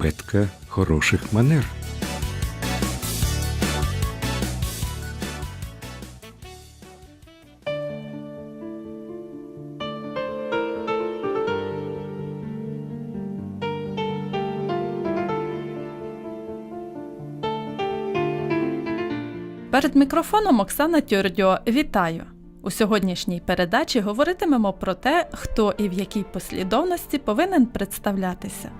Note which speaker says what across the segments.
Speaker 1: абетка хороших манер.
Speaker 2: Перед мікрофоном Оксана Тьордьо. Вітаю! У сьогоднішній передачі говоритимемо про те, хто і в якій послідовності повинен представлятися.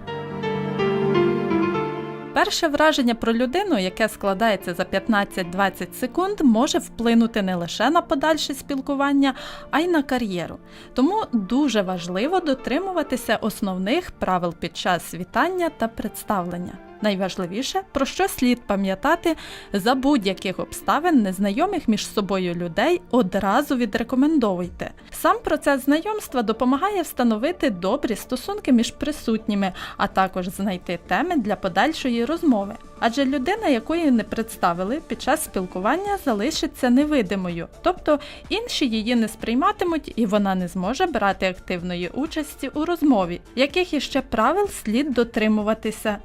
Speaker 2: Перше враження про людину, яке складається за 15-20 секунд, може вплинути не лише на подальше спілкування, а й на кар'єру. Тому дуже важливо дотримуватися основних правил під час вітання та представлення. Найважливіше, про що слід пам'ятати за будь-яких обставин незнайомих між собою людей одразу відрекомендовуйте. Сам процес знайомства допомагає встановити добрі стосунки між присутніми, а також знайти теми для подальшої розмови. Адже людина, якої не представили під час спілкування, залишиться невидимою, тобто інші її не сприйматимуть і вона не зможе брати активної участі у розмові, яких іще правил слід дотримуватися.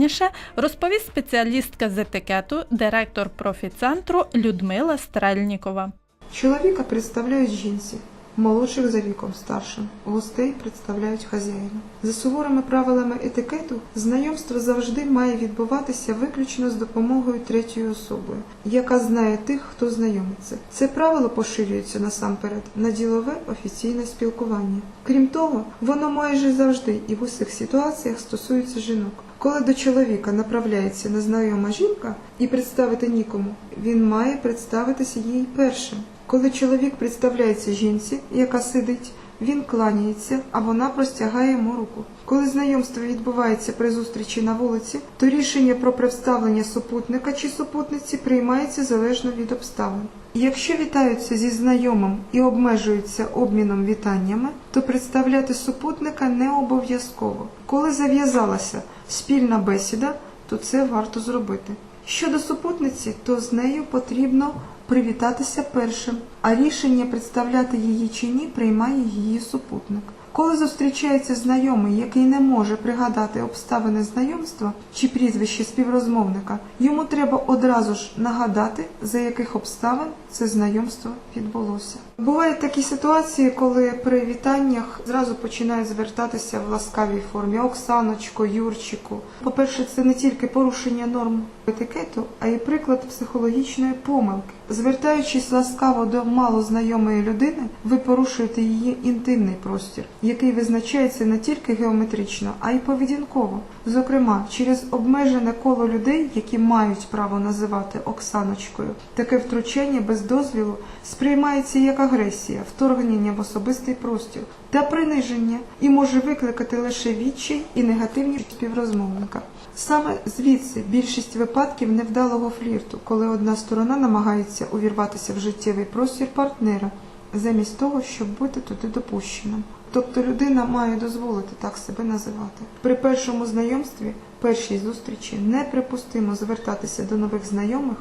Speaker 2: Докладніше розповість спеціалістка з етикету, директор профіцентру Людмила Стрельнікова.
Speaker 3: Чоловіка представляють жінці, молодших за віком старшим, гостей представляють хазяїна. За суворими правилами етикету, знайомство завжди має відбуватися виключно з допомогою третьої особи, яка знає тих, хто знайомиться. Це правило поширюється насамперед на ділове офіційне спілкування. Крім того, воно майже завжди і в усіх ситуаціях стосується жінок. Коли до чоловіка направляється незнайома жінка і представити нікому, він має представитися їй першим. Коли чоловік представляється жінці, яка сидить, він кланяється, а вона простягає йому руку. Коли знайомство відбувається при зустрічі на вулиці, то рішення про представлення супутника чи супутниці приймається залежно від обставин. Якщо вітаються зі знайомим і обмежуються обміном вітаннями, то представляти супутника не обов'язково. Коли зав'язалася спільна бесіда, то це варто зробити. Щодо супутниці, то з нею потрібно привітатися першим, а рішення представляти її чи ні приймає її супутник. Коли зустрічається знайомий, який не може пригадати обставини знайомства чи прізвище співрозмовника, йому треба одразу ж нагадати, за яких обставин це знайомство відбулося. Бувають такі ситуації, коли при вітаннях зразу починають звертатися в ласкавій формі Оксаночко, Юрчику. По-перше, це не тільки порушення норм етикету, а й приклад психологічної помилки. Звертаючись ласкаво до малознайомої людини, ви порушуєте її інтимний простір, який визначається не тільки геометрично, а й поведінково. Зокрема, через обмежене коло людей, які мають право називати Оксаночкою, таке втручання без дозвілу сприймається як агресія, вторгнення в особистий простір та приниження і може викликати лише відчай і негативні співрозмовника. Саме звідси більшість випадків невдалого флірту, коли одна сторона намагається увірватися в життєвий простір партнера, замість того, щоб бути туди допущеним. Тобто людина має дозволити так себе називати. При першому знайомстві, першій зустрічі, неприпустимо звертатися до нових знайомих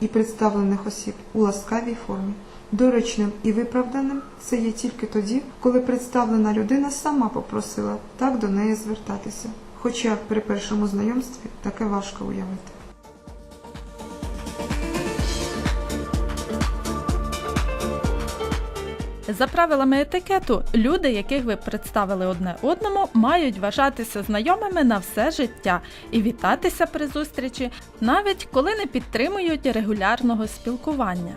Speaker 3: і представлених осіб у ласкавій формі. Доречним і виправданим це є тільки тоді, коли представлена людина сама попросила так до неї звертатися. Хоча при першому знайомстві таке важко уявити.
Speaker 2: За правилами етикету, люди, яких ви представили одне одному, мають вважатися знайомими на все життя і вітатися при зустрічі, навіть коли не підтримують регулярного спілкування.